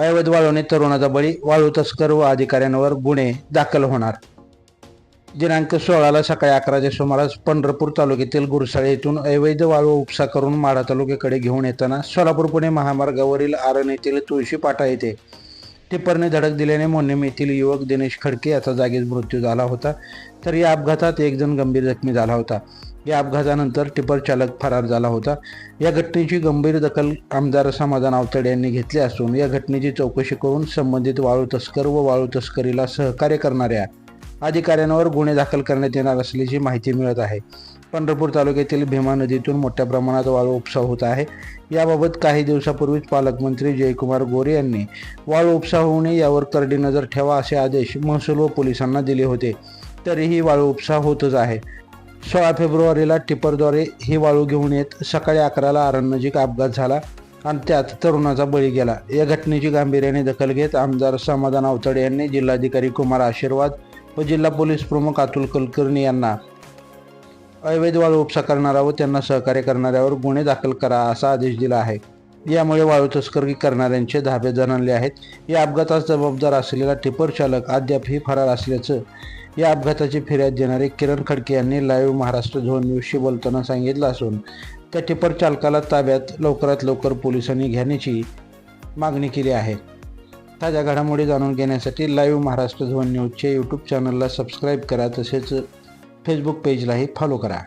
अवैध वाळूने तरुणाचा बळी वाळू तस्कर व अधिकाऱ्यांवर गुन्हे दाखल होणार. दिनांक सोळाला सकाळी अकराच्या सुमारास पंढरपूर तालुक्यातील गुरसाळे येथून अवैध वाळू उपसा करून माढा तालुक्याकडे घेऊन येताना सोलापूर पुणे महामार्गावरील आरण येथील तुळशी पाटा येथे टिप्परने धडक दिल्याने मोन्नेम येथील युवक दिनेश खडके याचा जागीच मृत्यू झाला होता. तर या अपघातात एक जण गंभीर जखमी झाला होता. या अपघातानंतर टिपर चालक फरार झाला होता. या घटनेची गंभीर दखल आमदार समाधान आवतडे यांनी घेतली असून या घटनेची चौकशी करून संबंधित वाळू तस्कर व वाळू तस्करीला सहकार्य करणाऱ्या अधिकाऱ्यांवर गुन्हे दाखल करण्यात येणार असल्याची माहिती मिळत आहे. पंढरपूर तालुक्यातील भीमा नदीतून मोठ्या प्रमाणात वाळू उपसा होत आहे. याबाबत काही दिवसापूर्वीच पालकमंत्री जयकुमार गोरे यांनी वाळू उपसा होऊ नये यावर करडी नजर ठेवा असे आदेश महसूल व पोलिसांना दिले होते. तरीही वाळू उपसा होतच आहे. सोळा फेब्रुवारीला टिपरद्वारे ही वाळू घेऊन येत सकाळी अकराला आरणनजीक अपघात झाला आणि त्यात तरुणाचा बळी गेला. या घटनेची गांभीर्याने दखल घेत आमदार समाधान अवतडे यांनी जिल्हाधिकारी कुमार आशीर्वाद व जिल्हा पोलीस प्रमुख अतुल कुलकर्णी यांना अवैध वाळू उपसा करणारा व त्यांना सहकार्य करणाऱ्यावर गुन्हे दाखल करा असा आदेश दिला आहे. यामुळे वाळू तस्करी करणाऱ्यांचे धाबे जाणले आहेत. या अपघातास जबाबदार असलेला टिपर चालक अद्यापही फरार असल्याचं या अपघाताची फिर्याद देणारे किरण खडके यांनी लाईव्ह महाराष्ट्र झोन न्यूजशी बोलताना सांगितलं असून त्या टिपर चालकाला ताब्यात लवकरात लवकर पोलिसांनी घेण्याची मागणी केली आहे. ताज्या घडामोडी जाणून घेण्यासाठी लाईव्ह महाराष्ट्र झोन न्यूजचे यूट्यूब चॅनलला सबस्क्राईब करा तसेच फेसबुक पेजलाही फॉलो करा.